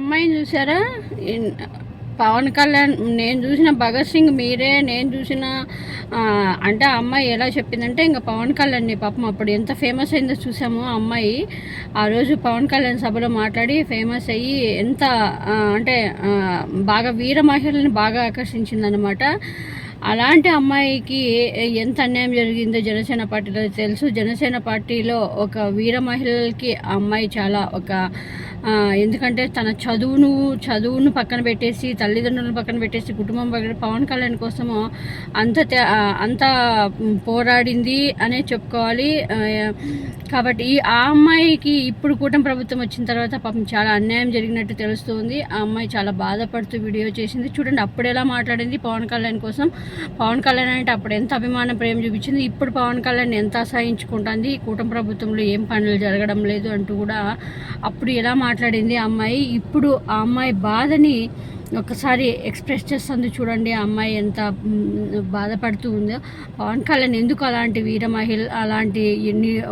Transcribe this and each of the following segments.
అమ్మాయిని చూసారా పవన్ కళ్యాణ్ నేను చూసిన భగత్ సింగ్ మీరే నేను చూసిన అంటే ఆ అమ్మాయి ఎలా చెప్పిందంటే ఇంకా పవన్ కళ్యాణ్ని పాపం అప్పుడు ఎంత ఫేమస్ అయిందో చూసాము ఆ అమ్మాయి. ఆ రోజు పవన్ కళ్యాణ్ సభలో మాట్లాడి ఫేమస్ అయ్యి ఎంత అంటే బాగా వీర మహిళని బాగా ఆకర్షించిందనమాట అలాంటి అమ్మాయికి ఎంత అన్యాయం జరిగిందో జనసేన పార్టీలో తెలుసు. జనసేన పార్టీలో ఒక వీర మహిళలకి ఆ అమ్మాయి చాలా ఒక ఎందుకంటే తన చదువును చదువును పక్కన పెట్టేసి తల్లిదండ్రులను పక్కన పెట్టేసి కుటుంబం పక్కన పవన్ కళ్యాణ్ కోసము అంత అంత పోరాడింది అనే చెప్పుకోవాలి. కాబట్టి ఈ ఆ అమ్మాయికి ఇప్పుడు కూటమి ప్రభుత్వం వచ్చిన తర్వాత పాపం చాలా అన్యాయం జరిగినట్టు తెలుస్తుంది. ఆ అమ్మాయి చాలా బాధపడుతూ వీడియో చేసింది. చూడండి అప్పుడు ఎలా మాట్లాడింది పవన్ కళ్యాణ్ కోసం. పవన్ కళ్యాణ్ అంటే అప్పుడు ఎంత అభిమానం ప్రేమ చూపించింది ఇప్పుడు పవన్ కళ్యాణ్ ఎంత అసహించుకుంటుంది ఈ కూటమి ప్రభుత్వంలో ఏం పనులు జరగడం లేదు అంటూ కూడా అప్పుడు ఎలా మాట్లాడింది ఆ అమ్మాయి ఇప్పుడు ఆ అమ్మాయి బాధని ఒకసారి ఎక్స్ప్రెస్ చేస్తుంది చూడండి ఆ అమ్మాయి ఎంత బాధపడుతూ ఉందో. పవన్ కళ్యాణ్ ఎందుకు అలాంటి వీర మహిళ అలాంటి ఎన్ని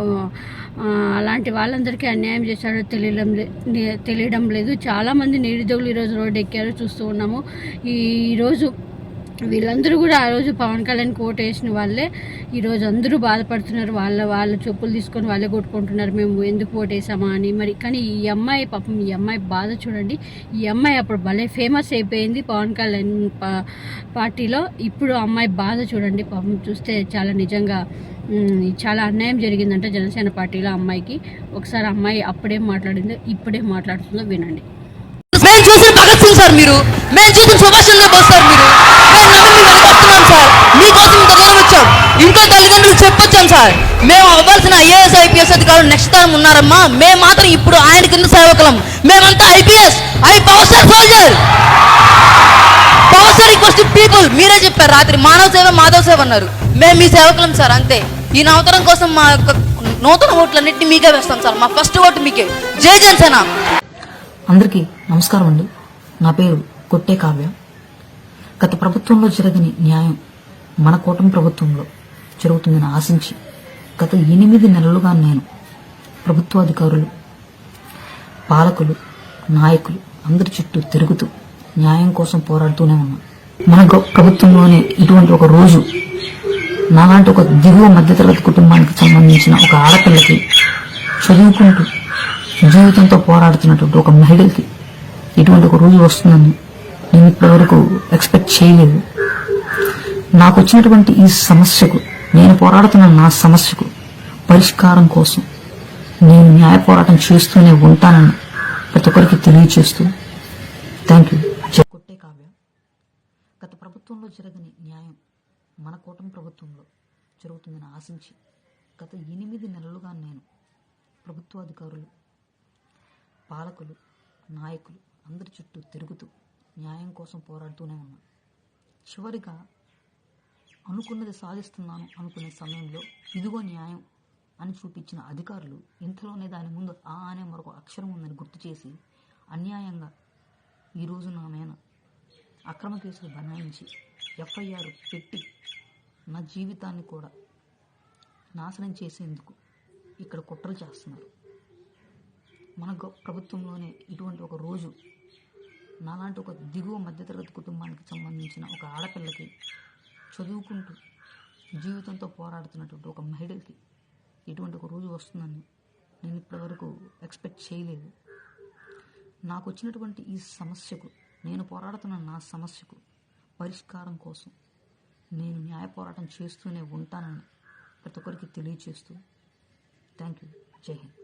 అలాంటి వాళ్ళందరికీ అన్యాయం చేశాడో తెలియడం లే- తెలియడం లేదు. చాలామంది నిరుద్యోగులు ఈరోజు రోడ్డు ఎక్కారు చూస్తూ ఉన్నాము. ఈరోజు వీళ్ళందరూ కూడా ఆ రోజు పవన్ కళ్యాణ్ కోట్ వేసిన వాళ్ళే. ఈరోజు అందరూ బాధపడుతున్నారు. వాళ్ళ వాళ్ళ చెప్పులు తీసుకొని వాళ్ళే కొట్టుకుంటున్నారు. మేము ఎందుకు ఓటేసామా అని. మరి కానీ ఈ అమ్మాయి పాపం ఈ అమ్మాయి బాధ చూడండి. ఈ అమ్మాయి అప్పుడు భలే ఫేమస్ అయిపోయింది పవన్ కళ్యాణ్ పార్టీలో. ఇప్పుడు అమ్మాయి బాధ చూడండి. పాపం చూస్తే చాలా నిజంగా చాలా అన్యాయం జరిగిందంట జనసేన పార్టీలో అమ్మాయికి. ఒకసారి అమ్మాయి అప్పుడేం మాట్లాడిందో ఇప్పుడేం మాట్లాడుతుందో వినండి. మేము చూసిన భగత్ సింగ్ సార్ మీరు. మేము చూసిన సుభాష్ చంద్రబోస్ సార్ మీరు. మేము అవ్వాల్సిన ఐఏఎస్ ఐపీఎస్ అధికారులు నెక్స్ట్ టైం ఉన్నారమ్మా. మేము మాత్రం ఇప్పుడు ఆయన కింద సేవకులం. మేమంతా IPS I power soldier power sir equals people మీరే చెప్పారు రాత్రి. మానవ సేవ మాధవ సేవ అన్నారు. మేము మీ సేవకులం సార్ అంతే. ఈ నవతరం కోసం మా యొక్క నూతన ఓట్లన్నింటినీ మీకే వేస్తాం సార్. మా ఫస్ట్ ఓటు మీకే. జై జనసేన. అందరికీ నమస్కారం అండి. నా పేరు కొట్టే కావ్య. గత ప్రభుత్వంలో జరగని న్యాయం మన కూటమి ప్రభుత్వంలో జరుగుతుందని ఆశించి గత ఎనిమిది నెలలుగా నేను ప్రభుత్వ అధికారులు పాలకులు నాయకులు అందరి చుట్టూ తిరుగుతూ న్యాయం కోసం పోరాడుతూనే ఉన్నాను మన గొ- ప్రభుత్వంలోనే ఇటువంటి ఒక రోజు నాలాంటి ఒక దిగువ మధ్యతరగతి కుటుంబానికి సంబంధించిన ఒక ఆడపిల్లకి చదువుకుంటూ జీవితంతో పోరాడుతున్నటువంటి ఒక మహిళకి ఇటువంటి ఒక రోజు వస్తుందని నేను ఇప్పటివరకు ఎక్స్పెక్ట్ చేయలేదు. నాకు వచ్చినటువంటి ఈ సమస్యకు నేను పోరాడుతున్న నా సమస్యకు పరిష్కారం కోసం నేను న్యాయ పోరాటం చేస్తూనే ఉంటానని ప్రతి ఒక్కరికి తెలియచేస్తూ థ్యాంక్ యూ కొట్టే కావ్య. గత ప్రభుత్వంలో జరగని న్యాయం మన కూటమి ప్రభుత్వంలో జరుగుతుందని ఆశించి గత ఎనిమిది నెలలుగా నేను ప్రభుత్వ అధికారులు పాలకులు నాయకులు అందరి చుట్టూ తిరుగుతూ న్యాయం కోసం పోరాడుతూనే ఉన్నాను. చివరిగా అనుకున్నది సాధిస్తున్నాను అనుకునే సమయంలో ఇదిగో న్యాయం అని చూపించిన అధికారులు ఇంతలోనే దాని ముందు ఆ అనే మరొక అక్షరం ఉందని గుర్తు చేసి అన్యాయంగా ఈరోజు నా మేన అక్రమ కేసులు బనాయించి ఎఫ్ఐఆర్ పెట్టి నా జీవితాన్ని కూడా నాశనం చేసేందుకు ఇక్కడ కుట్రలు చేస్తున్నారు. మన గొ- ప్రభుత్వంలోనే ఇటువంటి ఒక రోజు నాలాంటి ఒక దిగువ మధ్యతరగతి కుటుంబానికి సంబంధించిన ఒక ఆడపిల్లకి చదువుకుంటూ జీవితంతో పోరాడుతున్నటువంటి ఒక మహిళకి ఇటువంటి ఒక రోజు వస్తుందని నేను ఇప్పటివరకు ఎక్స్పెక్ట్ చేయలేదు. నాకు వచ్చినటువంటి ఈ సమస్యకు నేను పోరాడుతున్న నా సమస్యకు పరిష్కారం కోసం నేను న్యాయ పోరాటం చేస్తూనే ఉంటానని ప్రతి ఒక్కరికి తెలియచేస్తూ థ్యాంక్ యూ జై హింద్.